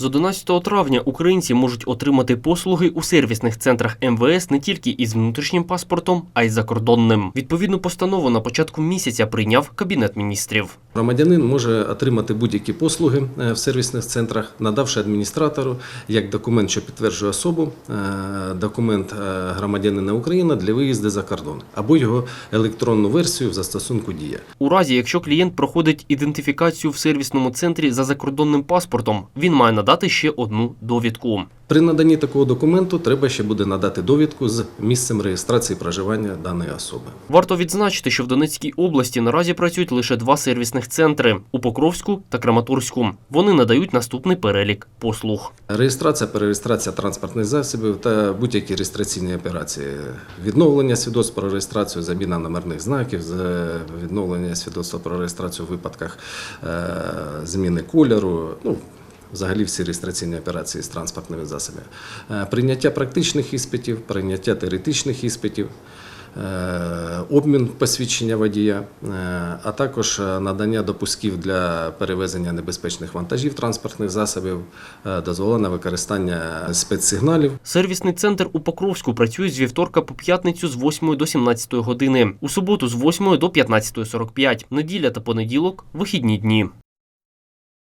З 11 травня українці можуть отримати послуги у сервісних центрах МВС не тільки із внутрішнім паспортом, а й закордонним. Відповідну постанову на початку місяця прийняв Кабінет міністрів. Громадянин може отримати будь-які послуги е, в сервісних центрах, надавши адміністратору як документ, що підтверджує особу, е, документ е, громадянина України для виїзду за кордон, або його електронну версію в застосунку Дія. У разі, якщо клієнт проходить ідентифікацію в сервісному центрі за закордонним паспортом, він має надати ще одну довідку. При наданні такого документу треба ще буде надати довідку з місцем реєстрації проживання даної особи. Варто відзначити, що в Донецькій області наразі працюють лише два сервісних центри у Покровську та Краматорську. Вони надають наступний перелік послуг. Реєстрація, перереєстрація транспортних засобів та будь-які реєстраційні операції, відновлення свідоцтв про реєстрацію, заміна номерних знаків, відновлення свідоцтва про реєстрацію в випадках е, зміни кольору. Ну, Взагалі всі реєстраційні операції з транспортними засобами. Е, Прийняття практичних іспитів, прийняття теоретичних іспитів, е, обмін посвідчення водія, е, а також надання допусків для перевезення небезпечних вантажів транспортних засобів, дозволене використання спецсигналів. Сервісний центр у Покровську працює з вівторка по п'ятницю з 8 до 17 години, у суботу з 8 до 15.45, неділя та понеділок – вихідні дні.